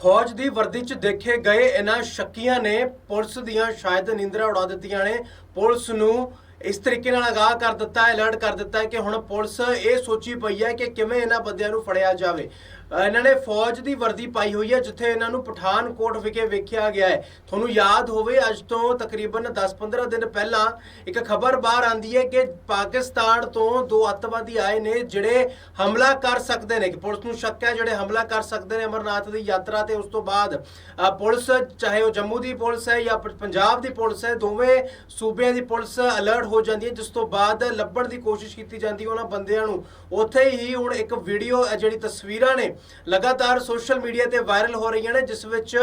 ਫੌਜ ਦੀ ਵਰਦੀ 'ਚ ਦੇਖੇ ਗਏ ਇਹਨਾਂ ਸ਼ੱਕੀਆਂ ਨੇ ਪੁਲਿਸ ਦੀਆਂ ਸ਼ਾਇਦ ਨਿੰਦਰਾ ਉਡਾ ਦਿੱਤੀਆਂ ਨੇ। ਪੁਲਿਸ ਨੂੰ ਇਸ ਤਰੀਕੇ ਨਾਲ ਅਗਾਹ ਕਰ ਦਿੱਤਾ ਹੈ ਅਲਰਟ ਕਰ ਦਿੱਤਾ ਹੈ ਕਿ ਹੁਣ ਪੁਲਿਸ ਇਹ ਸੋਚੀ ਪਈ ਹੈ ਕਿ ਕਿਵੇਂ ਇਹਨਾਂ ਬੰਦਿਆਂ ਨੂੰ ਫੜਿਆ ਜਾਵੇ। ਇਹਨਾਂ ਨੇ ਫੌਜ ਦੀ ਵਰਦੀ ਪਾਈ ਹੋਈ ਹੈ, ਜਿੱਥੇ ਇਹਨਾਂ ਨੂੰ ਪਠਾਨਕੋਟ ਵਿਖੇ ਵੇਖਿਆ ਗਿਆ ਹੈ। ਤੁਹਾਨੂੰ ਯਾਦ ਹੋਵੇ, ਅੱਜ ਤੋਂ ਤਕਰੀਬਨ 10-15 ਦਿਨ ਪਹਿਲਾਂ ਇੱਕ ਖਬਰ ਬਾਹਰ ਆਂਦੀ ਹੈ ਕਿ ਪਾਕਿਸਤਾਨ ਤੋਂ ਦੋ ਅੱਤਵਾਦੀ ਆਏ ਨੇ, ਜਿਹੜੇ ਹਮਲਾ ਕਰ ਸਕਦੇ ਨੇ। ਕਿ ਪੁਲਿਸ ਨੂੰ ਸ਼ੱਕ ਹੈ, ਜਿਹੜੇ ਹਮਲਾ ਕਰ ਸਕਦੇ ਨੇ ਅਮਰਨਾਥ ਦੀ ਯਾਤਰਾ ਤੇ ਉਸ ਤੋਂ ਬਾਅਦ ਪੁਲਿਸ, ਚਾਹੇ ਉਹ ਜੰਮੂ ਦੀ ਪੁਲਿਸ ਹੈ ਜਾਂ ਪੰਜਾਬ ਦੀ ਪੁਲਿਸ ਹੈ, ਦੋਵੇਂ ਸੂਬਿਆਂ ਦੀ ਪੁਲਿਸ ਅਲਰਟ ਹੋ ਜਾਂਦੀ ਹੈ, ਜਿਸ ਤੋਂ ਬਾਅਦ ਲੱਭਣ ਦੀ ਕੋਸ਼ਿਸ਼ ਕੀਤੀ ਜਾਂਦੀ ਹੈ ਉਹਨਾਂ ਬੰਦਿਆਂ ਨੂੰ। ਉੱਥੇ ਹੀ ਹੁਣ ਇੱਕ ਵੀਡੀਓ ਜਿਹੜੀ ਤਸਵੀਰਾਂ ਨੇ, ਲਗਾਤਾਰ ਸੋਸ਼ਲ ਮੀਡੀਆ ਤੇ ਵਾਇਰਲ ਹੋ ਰਹੀਆਂ ਨੇ, ਜਿਸ ਵਿੱਚ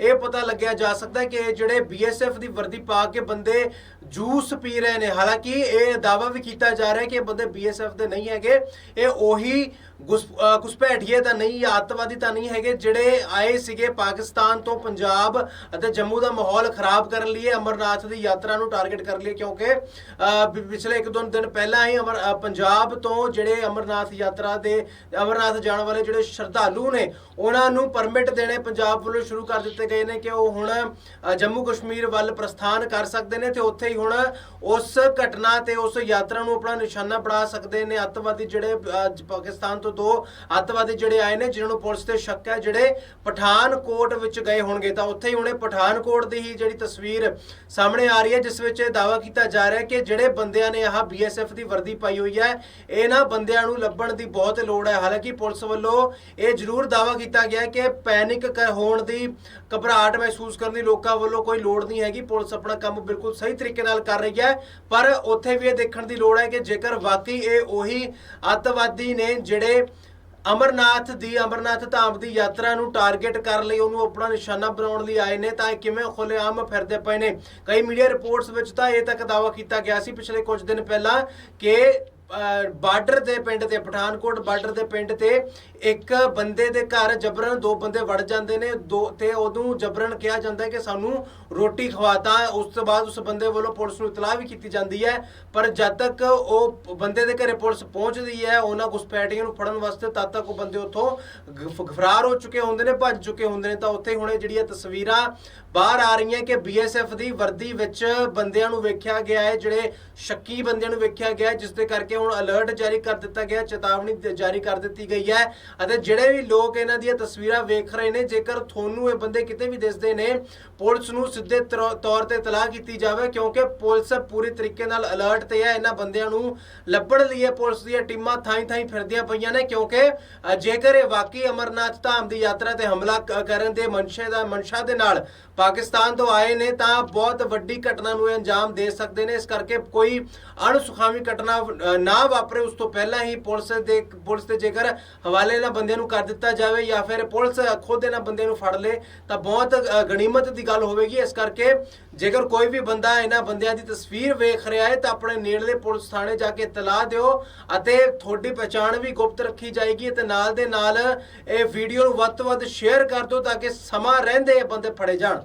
ਇਹ ਪਤਾ ਲੱਗਿਆ ਜਾ ਸਕਦਾ ਕਿ ਜਿਹੜੇ ਬੀਐਸਐਫ ਦੀ ਵਰਦੀ ਪਾ ਕੇ ਬੰਦੇ ਜੂਸ ਪੀ ਰਹੇ ਨੇ। ਹਾਲਾਂਕਿ ਇਹ ਦਾਵਾ ਵੀ ਕੀਤਾ ਜਾ ਰਿਹਾ ਹੈ ਕਿ ਇਹ ਬੰਦੇ ਬੀਐਸਐਫ ਦੇ ਨਹੀਂ ਹੈਗੇ। ਇਹ ਉਹੀ ਘੁਸਪੈਠੀਏ ਤਾਂ ਨਹੀਂ ਜਾਂ ਅੱਤਵਾਦੀ ਤਾਂ ਨਹੀਂ ਹੈਗੇ, ਜਿਹੜੇ ਆਏ ਸੀਗੇ ਪਾਕਿਸਤਾਨ ਤੋਂ ਪੰਜਾਬ ਅਤੇ ਜੰਮੂ ਦਾ ਮਾਹੌਲ ਖਰਾਬ ਕਰਨ ਲਈ, ਅਮਰਨਾਥ ਦੀ ਯਾਤਰਾ ਨੂੰ ਟਾਰਗੇਟ ਕਰ ਲਈ, ਕਿਉਂਕਿ ਪਿਛਲੇ ਇੱਕ ਦੋ ਦਿਨ ਪਹਿਲਾਂ ਹੀ ਅਮਰ ਪੰਜਾਬ ਤੋਂ ਜਿਹੜੇ ਅਮਰਨਾਥ ਯਾਤਰਾ ਦੇ, ਅਮਰਨਾਥ ਜਾਣ ਵਾਲੇ ਜਿਹੜੇ ਸ਼ਰਧਾਲੂ ਨੇ, ਉਹਨਾਂ ਨੂੰ ਪਰਮਿਟ ਦੇਣੇ ਪੰਜਾਬ ਵੱਲੋਂ ਸ਼ੁਰੂ ਕਰ ਦਿੱਤੇ ਗਏ ਨੇ ਕਿ ਉਹ ਹੁਣ ਜੰਮੂ ਕਸ਼ਮੀਰ ਵੱਲ ਪ੍ਰਸਥਾਨ ਕਰ ਸਕਦੇ ਨੇ ਤੇ ਉੱਥੇ ਹੀ ਹੁਣ ਉਸ ਘਟਨਾ ਤੇ ਉਸ ਯਾਤਰਾ ਨੂੰ ਆਪਣਾ ਨਿਸ਼ਾਨਾ ਬਣਾ ਸਕਦੇ ਨੇ। ਅੱਤਵਾਦੀ ਜਿਹੜੇ ਪਾਕਿਸਤਾਨ ਤੋਂ ਦੋ ਅੱਤਵਾਦੀ ਜਿਹੜੇ ਆਏ ਨੇ, ਜਿਨ੍ਹਾਂ ਨੂੰ ਪੁਲਿਸ ਤੇ ਸ਼ੱਕ ਹੈ, ਜਿਹੜੇ ਪਠਾਨਕੋਟ ਵਿੱਚ ਗਏ ਹੋਣਗੇ। ਤਾਂ ਉੱਥੇ ਹੀ ਹੁਣੇ ਪਠਾਨਕੋਟ ਦੀ ਹੀ ਜਿਹੜੀ ਤਸਵੀਰ ਸਾਹਮਣੇ ਆ ਰਹੀ ਹੈ, ਜਿਸ ਵਿੱਚ ਇਹ ਦਾਵਾ ਕੀਤਾ ਜਾ ਰਿਹਾ ਹੈ ਕਿ ਜਿਹੜੇ ਬੰਦਿਆਂ ਨੇ ਆਹ ਬੀਐਸਐਫ ਦੀ ਵਰਦੀ ਪਾਈ ਹੋਈ ਹੈ, ਇਹਨਾਂ ਬੰਦਿਆਂ ਨੂੰ ਲੱਭਣ ਦੀ ਬਹੁਤ ਲੋੜ ਹੈ। ਹਾਲਾਂਕਿ ਪੁਲਿਸ ਵੱਲੋਂ ਇਹ ਜ਼ਰੂਰ ਦਾਵਾ ਕੀਤਾ ਗਿਆ ਕਿ ਪੈਨਿਕ ਹੋਣ ਦੀ ਘਬਰਾਹਟ ਮਹਿਸੂਸ ਕਰਨ ਦੀ ਲੋਕਾਂ ਵੱਲੋਂ ਕੋਈ ਲੋੜ ਨਹੀਂ ਹੈਗੀ। ਪੁਲਿਸ ਆਪਣਾ ਕੰਮ ਬਿਲਕੁਲ ਸਹੀ ਤਰੀਕੇ ਨਾਲ ਕਰ ਰਹੀ ਹੈ, ਪਰ ਉੱਥੇ ਵੀ ਇਹ ਦੇਖਣ ਦੀ ਲੋੜ ਹੈ ਕਿ ਜੇਕਰ ਵਾਕਈ ਇਹ ਉਹੀ ਅੱਤਵਾਦੀ ਨੇ ਜਿਹੜੇ ਅਮਰਨਾਥ ਦੀ, ਅਮਰਨਾਥ ਧਾਮ ਦੀ ਯਾਤਰਾ ਨੂੰ ਟਾਰਗੇਟ ਕਰਨ ਲਈ ਉਹਨੂੰ ਆਪਣਾ ਨਿਸ਼ਾਨਾ ਬਣਾਉਣ ਲਈ ਆਏ ਨੇ ਤਾਂ ਇਹ ਕਿਵੇਂ ਖੁੱਲ੍ਹੇਆਮ ਫਿਰਦੇ ਪਏ ਨੇ। ਕਈ ਮੀਡੀਆ ਰਿਪੋਰਟਸ ਵਿੱਚ ਤਾਂ ਇਹ ਤੱਕ ਦਾਵਾ ਕੀਤਾ ਗਿਆ ਸੀ ਪਿਛਲੇ ਕੁਝ ਦਿਨ ਪਹਿਲਾਂ ਕਿ ਬਾਰਡਰ ਦੇ ਪਿੰਡ ਤੇ ਪਠਾਨਕੋਟ ਬਾਰਡਰ ਦੇ ਪਿੰਡ ਤੇ ਇੱਕ ਬੰਦੇ ਦੇ ਘਰ ਜਬਰਨ ਦੋ ਬੰਦੇ ਵੜ ਜਾਂਦੇ ਨੇ ਦੋ ਤੇ ਉਹਨੂੰ ਜਬਰਨ ਕਿਹਾ ਜਾਂਦਾ ਹੈ ਕਿ ਸਾਨੂੰ ਰੋਟੀ ਖਵਾਤਾ ਉਸ ਤੋਂ ਬਾਅਦ ਉਸ ਬੰਦੇ ਵੱਲੋਂ ਪੁਲਿਸ ਨੂੰ ਇਤਲਾਹ ਵੀ ਕੀਤੀ ਜਾਂਦੀ ਹੈ ਪਰ ਜਦ ਤੱਕ ਉਹ ਬੰਦੇ ਦੇ ਘਰੇ ਪੁਲਿਸ ਪਹੁੰਚਦੀ ਹੈ ਉਹਨਾਂ ਘੁਸਪੈਠੀਆਂ ਨੂੰ ਫੜਨ ਵਾਸਤੇ ਤਦ ਤੱਕ ਉਹ ਬੰਦੇ ਉੱਥੋਂ ਗ- ਫਰਾਰ ਹੋ ਚੁੱਕੇ ਹੁੰਦੇ ਨੇ ਭੱਜ ਚੁੱਕੇ ਹੁੰਦੇ ਨੇ। ਤਾਂ ਉੱਥੇ ਹੁਣੇ ਜਿਹੜੀਆਂ ਤਸਵੀਰਾਂ ਬਾਹਰ ਆ ਰਹੀਆਂ ਕਿ ਬੀਐਸਐਫ ਦੀ ਵਰਦੀ ਵਿੱਚ ਬੰਦਿਆਂ ਨੂੰ ਵੇਖਿਆ ਗਿਆ ਹੈ ਜਿਹੜੇ ਸ਼ੱਕੀ ਬੰਦਿਆਂ ਨੂੰ ਵੇਖਿਆ ਗਿਆ ਹੈ, ਜਿਸ ਦੇ ਕਰਕੇ ਹੁਣ ਅਲਰਟ ਜਾਰੀ ਕਰ ਦਿੱਤਾ ਗਿਆ, ਚੇਤਾਵਨੀ ਜਾਰੀ ਕਰ ਦਿੱਤੀ ਗਈ ਹੈ ਅਤੇ ਜਿਹੜੇ ਵੀ ਲੋਕ ਇਹਨਾਂ ਦੀਆਂ ਤਸਵੀਰਾਂ ਵੇਖ ਰਹੇ ਨੇ, ਜੇਕਰ ਤੁਹਾਨੂੰ ਇਹ ਬੰਦੇ ਕਿਤੇ ਵੀ ਦਿਸਦੇ ਨੇ, ਪੁਲਿਸ ਨੂੰ ਸਿੱਧੇ ਤੌਰ ਤੇ ਇਤਲਾਹ ਕੀਤੀ ਜਾਵੇ, ਕਿਉਂਕਿ ਪੁਲਿਸ ਪੂਰੀ ਤਰੀਕੇ ਨਾਲ ਅਲਰਟ ਤੇ ਹੈ, ਇਹਨਾਂ ਬੰਦਿਆਂ ਨੂੰ ਲੱਭਣ ਲਈ ਪੁਲਿਸ ਦੀਆਂ ਟੀਮਾਂ ਥਾਈ ਥਾਈਂ ਫਿਰਦੀਆਂ ਪਈਆਂ ਨੇ, ਕਿਉਂਕਿ ਜੇਕਰ ਇਹ ਵਾਕਈ ਅਮਰਨਾਥ ਧਾਮ ਦੀ ਯਾਤਰਾ ਤੇ ਹਮਲਾ ਕਰਨ ਦੇ ਮਨਸ਼ੇ ਦਾ, ਮਨਸ਼ਾ ਦੇ ਨਾਲ ਪਾਕਿਸਤਾਨ ਤੋਂ ਆਏ ਨੇ, ਤਾਂ ਬਹੁਤ ਵੱਡੀ ਘਟਨਾ ਨੂੰ ਇਹ ਅੰਜਾਮ ਦੇ ਸਕਦੇ ਨੇ, ਇਸ ਕਰਕੇ ਕੋਈ ਅਣਸੁਖਾਵੀ ਘਟਨਾ ਨਾ ਵਾਪਰੇ ਉਸ ਤੋਂ ਪਹਿਲਾਂ ਹੀ ਪੁਲਿਸ ਦੇ ਪੁਲਿਸ ਦੇ ਜੇਕਰ ਹਵਾਲੇ ਇਹਨਾਂ ਬੰਦਿਆਂ ਨੂੰ ਕਰ ਦਿੱਤਾ ਜਾਵੇ ਜਾਂ ਫਿਰ ਪੁਲਿਸ ਖੁਦ ਇਹਨਾਂ ਬੰਦਿਆਂ ਨੂੰ ਫੜ ਲੇ ਤਾਂ ਬਹੁਤ ਅ, ਗਣੀਮਤ ਦੀ ਗੱਲ ਹੋਵੇਗੀ। ਇਸ ਕਰਕੇ ਜੇਕਰ ਕੋਈ ਵੀ ਬੰਦਾ ਇਹਨਾਂ ਬੰਦਿਆਂ ਦੀ ਤਸਵੀਰ ਵੇਖ ਰਿਹਾ ਹੈ ਤਾਂ ਆਪਣੇ ਨੇੜਲੇ ਪੁਲਿਸ ਥਾਣੇ ਜਾ ਕੇ ਇਤਲਾਹ ਦਿਓ ਅਤੇ ਤੁਹਾਡੀ ਪਛਾਣ ਵੀ ਗੁਪਤ ਰੱਖੀ ਜਾਏਗੀ ਤੇ ਨਾਲ ਦੇ ਨਾਲ ਇਹ ਵੀਡੀਓ ਨੂੰ ਵੱਧ ਤੋਂ ਵੱਧ ਸ਼ੇਅਰ ਕਰ ਦਿਓ ਤਾਂ ਕਿ ਸਮਾਂ ਰਹਿੰਦੇ ਇਹ ਬੰਦੇ ਫੜੇ ਜਾਣ।